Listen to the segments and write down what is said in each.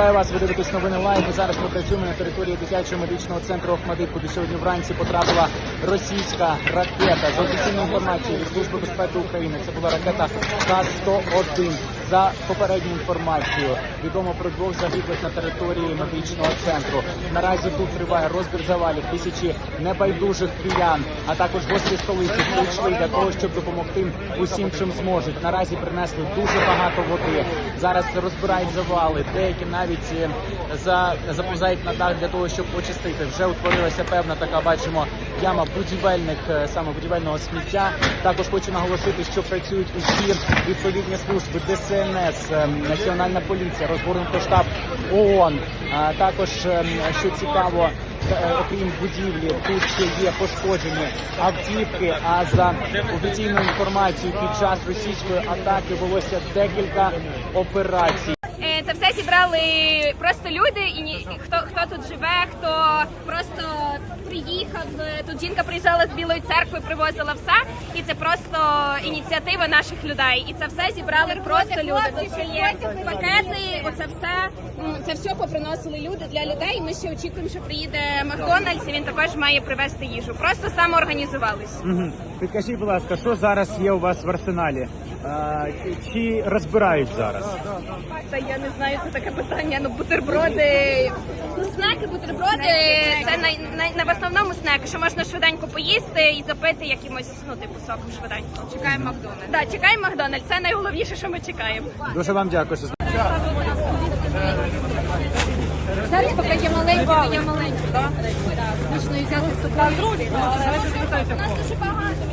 Вітаю вас, ви дивитесь новини лайв. І Зараз ми працюємо на території дитячого медичного центру Охмадит, куди сьогодні вранці потрапила російська ракета. За офіційною інформацією від Служби безпеки України, це була ракета Х-101. За попередньою інформацією відомо про двох загиблих на території медичного центру. Наразі тут триває розбір завалів. Тисячі небайдужих киян, а також гості столиці прийшли для того, щоб допомогти усім, чим зможуть. Наразі принесли дуже багато води. Зараз розбирають завали. Деякі навіть е, за заповзають на дах для того, щоб очистити. Вже утворилася певна така, бачимо, яма будівельних е, саме будівельного сміття. Також хочу наголосити, що працюють усі відповідні служби ДСНС, е, Національна поліція, розгорнуто штаб ООН. Також що цікаво. Окрім будівлі, тут ще є пошкоджені автівки. А за офіційною інформацією, під час російської атаки велося декілька операцій. Це все зібрали просто люди, і ні- хто хто тут живе, хто просто приїхав. Тут жінка приїжджала з Білої церкви, привозила все, і це просто ініціатива наших людей. І це все зібрали просто люди. Тут ще є пакети, оце все це все поприносили люди для людей. Ми ще очікуємо, що приїде Макдональдс, і він також має привезти їжу. Просто самоорганізувались. Угу. Підкажіть, будь ласка, що зараз є у вас в арсеналі? А, чи розбирають зараз? Та я не знаю, це таке питання. Ну бутерброди, ну снеки, бутерброди. Це най, най, на в основному снеки, що можна швиденько поїсти і запити якимось, ну типу соком швиденько. Чекаємо Макдональдс. Так, чекаємо Макдональдс. Це найголовніше, що ми чекаємо. Дуже вам дякую. що Зараз поки є маленькі, є маленькі, так? Можна і взяти собою. У нас дуже багато.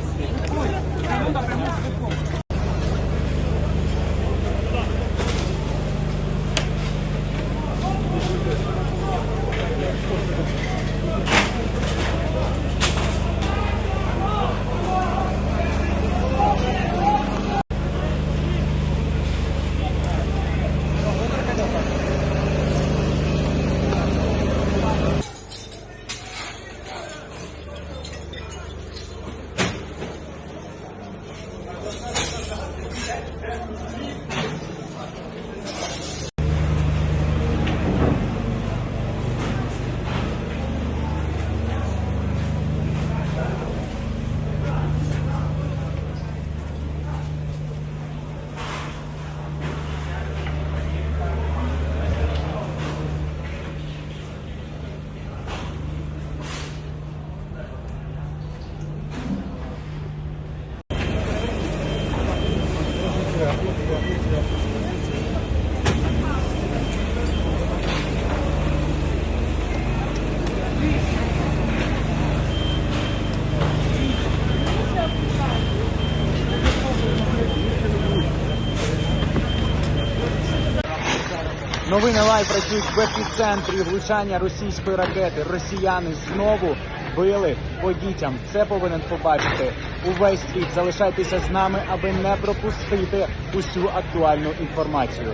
Новини лайв працюють в епіцентрі влучання російської ракети. Росіяни знову били по дітям. Це повинен побачити увесь світ. Залишайтеся з нами, аби не пропустити усю актуальну інформацію.